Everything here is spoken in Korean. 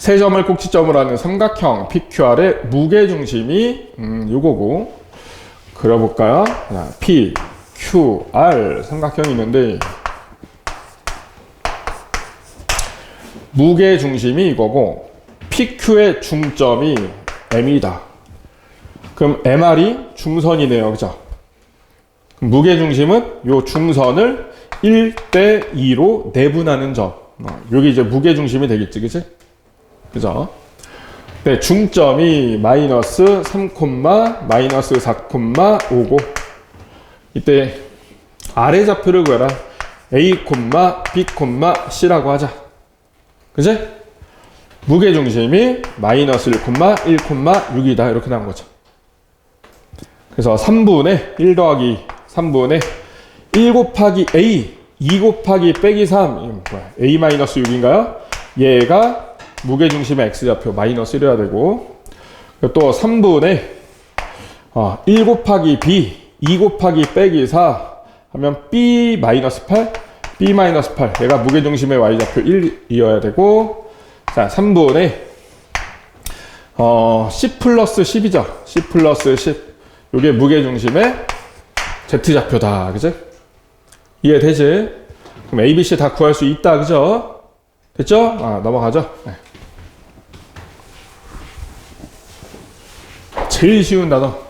세 점을 꼭지점으로 하는 삼각형 PQR의 무게 중심이 음, 요거고 그려볼까요? 자, P, Q, R 삼각형이 있는데 무게 중심이 이거고 PQ의 중점이 M이다. 그럼 MR이 중선이네요. 그죠? 그럼 무게 중심은 요 중선을 1대 2로 내분하는 점. 어, 여기 이제 무게 중심이 되겠지. 그치? 그죠? 네, 중점이 마이너스 3, 마이너스 4, 5고 이때 아래 좌표를 구해라. A, B, C라고 하자. 그지? 무게 중심이 마이너스 1, 1, 6이다. 이렇게 나온 거죠. 그래서 3분의 1 더하기 3분의 1 곱하기 A 2 곱하기 빼기 3 이건 뭐야? A 마이너스 6인가요? 얘가 무게 중심의 X좌표 마이너스 1이어야 되고 또 3분의 어, 1 곱하기 B 2 곱하기 빼기 4 하면 B 마이너스 8 B 마이너스 8 얘가 무게 중심의 Y좌표 1이어야 되고 자 3분의 어, C 플러스 10이죠. C 플러스 10. 요게 무게 중심의 Z좌표다. 그지? 이해되지? 그럼 A, B, C 다 구할 수 있다. 그죠? 됐죠? 아, 넘어가죠? 네. 제일 쉬운 단어.